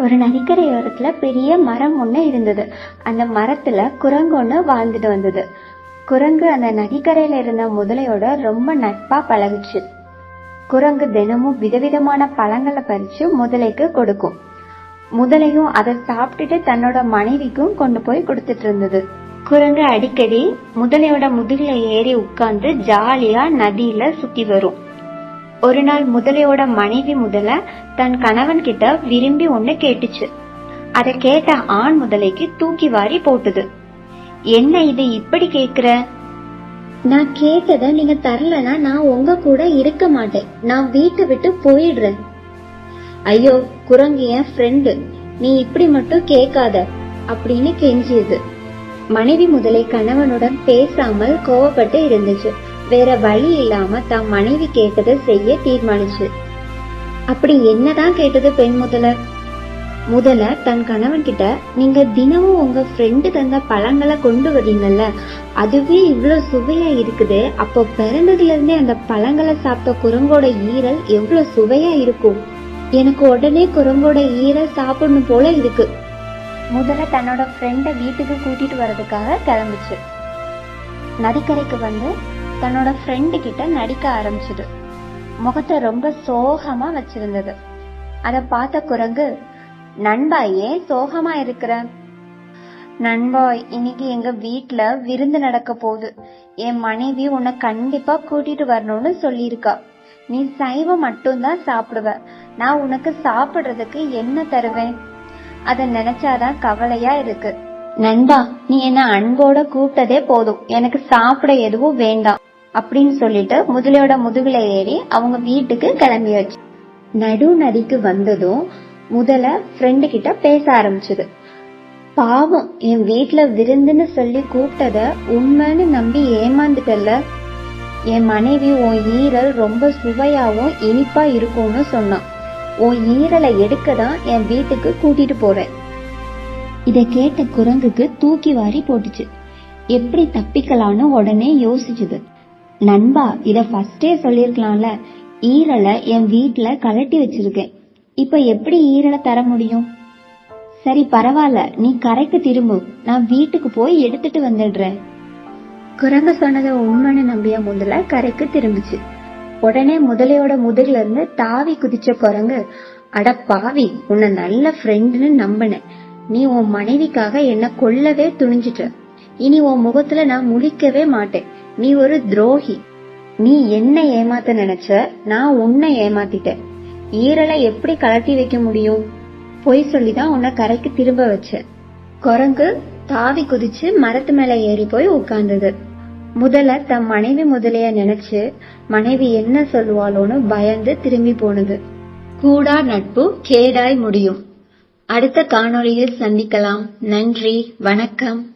ஒரு நதிக்கரையோரத்துல பெரிய மரம் ஒண்ணு இருந்தது. அந்த மரத்துல குரங்கு ஒண்ணு வாழ்ந்துட்டு வந்தது. குரங்கு அந்த நதிக்கரையில இருந்த முதலையோட ரொம்ப நட்பா பழகுச்சு. குரங்கு தினமும் விதவிதமான பழங்களை பறிச்சு முதலைக்கு கொடுக்கும். முதலையும் அதை சாப்பிட்டுட்டு தன்னோட மனைவிக்கும் கொண்டு போய் கொடுத்துட்டு இருந்தது. குரங்கு அடிக்கடி முதலையோட முதுகில் ஏறி உட்கார்ந்து ஜாலியா நதியில சுத்தி வரும். ஒரு நாள் முதலையோட மனைவி முதல தன் கணவன் கிட்ட விரும்பி ஒண்ணு கேட்டுச்சு. அத கேட்ட ஆண் முதலைக்கு தூக்கி வாரி போட்டுது. என்ன இது இப்படி கேக்குற? நான் கேட்டத நீங்க தரலனா நான் உங்க கூட இருக்க மாட்டேன். நான் வீட்டை விட்டு போயிடுறேன். ஐயோ குரங்கு என் ஃப்ரெண்டு நீ இப்படி மட்டும் கேட்காத அப்படின்னு கெஞ்சியது. மனைவி முதலை கணவனுடன் பேசாமல் கோவப்பட்டு இருந்துச்சு. வேற வழி இல்லாம தன் மனைவி கேட்டதை செய்ய தீர்மானிச்சு. அப்படி என்னதான் கேட்டது பெண் முதல முதல்ல தன் கணவன் கிட்ட நீங்க தினமும் உங்க ஃப்ரெண்டு தந்த பழங்களை கொண்டு வரீங்கல்ல அதுவே இவ்வளவு சுவையா இருக்குது. அப்போ பிறந்ததுல இருந்தே அந்த பழங்களை சாப்பிட்ட குரங்கோட ஈரல் எவ்வளவு சுவையா இருக்கும்? எனக்கு உடனே குரங்கோட ஈரல் சாப்பிடணும் போல இருக்கு. முதல்ல தன்னோட ஃப்ரெண்ட வீட்டுக்கு கூட்டிட்டு வர்றதுக்காக கிளம்புச்சு. நதிக்கரைக்கு வந்து தன்னோட ஃப்ரெண்டு கிட்ட நடிக்க ஆரம்பிச்சது. முகத்தை ரொம்ப சோகமா வச்சிருந்தது. அதை பார்த்த குரங்கு நண்பா ஏன் சோகமா இருக்கிற? நண்பா இன்னைக்கு எங்க வீட்டுல விருந்து நடக்க போகுது. என் மனைவி உன்னை கண்டிப்பா கூட்டிட்டு வரணும்னு சொல்லியிருக்கா. நீ சைவம் மட்டும்தான் சாப்பிடுவ. நான் உனக்கு சாப்பிடுறதுக்கு என்ன தருவேன்? அத நினைச்சாதான் கவலையா இருக்கு. நண்பா நீ என்ன அன்போட கூப்பிட்டதே போதும். எனக்கு சாப்பிட எதுவும் வேண்டாம். அப்படின்னு சொல்லிட்டு முதலையோட முதுகுல ஏறி அவங்க வீட்டுக்கு கிளம்பியாச்சு நடு நதிக்கு வந்ததும் முதல ஃப்ரெண்டு கிட்ட பேச ஆரம்பிச்சது. பாவம் என் வீட்டுல விருந்துன்னு சொல்லி கூப்பிட்டத உண்மைன்னு நம்பி ஏமாந்துட்டல என் மனைவி உன் ஈரல் ரொம்ப சுவையாவும் இனிப்பா இருக்கும்னு சொன்னான். உன் ஈரலை எடுக்க தான் என் வீட்டுக்கு கூட்டிட்டு போறேன். இத கேட்ட குரங்குக்கு தூக்கி வாரி போட்டுச்சு. எப்படி தப்பிக்கலான்னு உடனே யோசிச்சுது. நண்பா இத ஃபர்ஸ்டே சொல்லிருக்கலாம்ல. ஈரலை என் வீட்டில் கலட்டி வச்சிருக்கேன். இப்ப எப்படி ஈரலை தர முடியும்? சரி பரவாயில்ல நீ கரைக்கு திரும்பு. நான் வீட்டுக்கு போய் எடுத்துட்டு வந்துடுறேன். குரங்கு சொன்னதை உண்மைன்னு நம்பிய முதல கரைக்கு திரும்பிச்சு. உடனே முதலையோட முதுகுல இருந்து தாவி குதிச்ச குரங்கு அட பாவி உன்னை நல்ல ஃப்ரெண்டுன்னு நம்பினேன். நீ உன் மனைவிக்காக என்ன கொல்லவே துணிஞ்சிட்ட. இனி உன் முகத்துல நான் முழிக்கவே மாட்டேன். நீ ஒரு துரோகி. நீ என்ன ஏமாத்த நினைச்ச? நான் உன்னை ஏமாத்திட்டேன். ஈரலை எப்படி கலட்டி வைக்க முடியும்? பொய் சொல்லிதான் உன்னை கரைக்கு திரும்ப வச்ச. குரங்கு தாவி குதிச்சு மரத்து மேல ஏறி போய் உட்கார்ந்தது. முதல்ல தம் மனைவி முதலைய நினைச்சு மனைவி என்ன சொல்லுவாளோன்னு பயந்து திரும்பி போனது. கூடா நட்பு கேடாய் முடியும். அடுத்த காணொளியில் சந்திக்கலாம். நன்றி. வணக்கம்.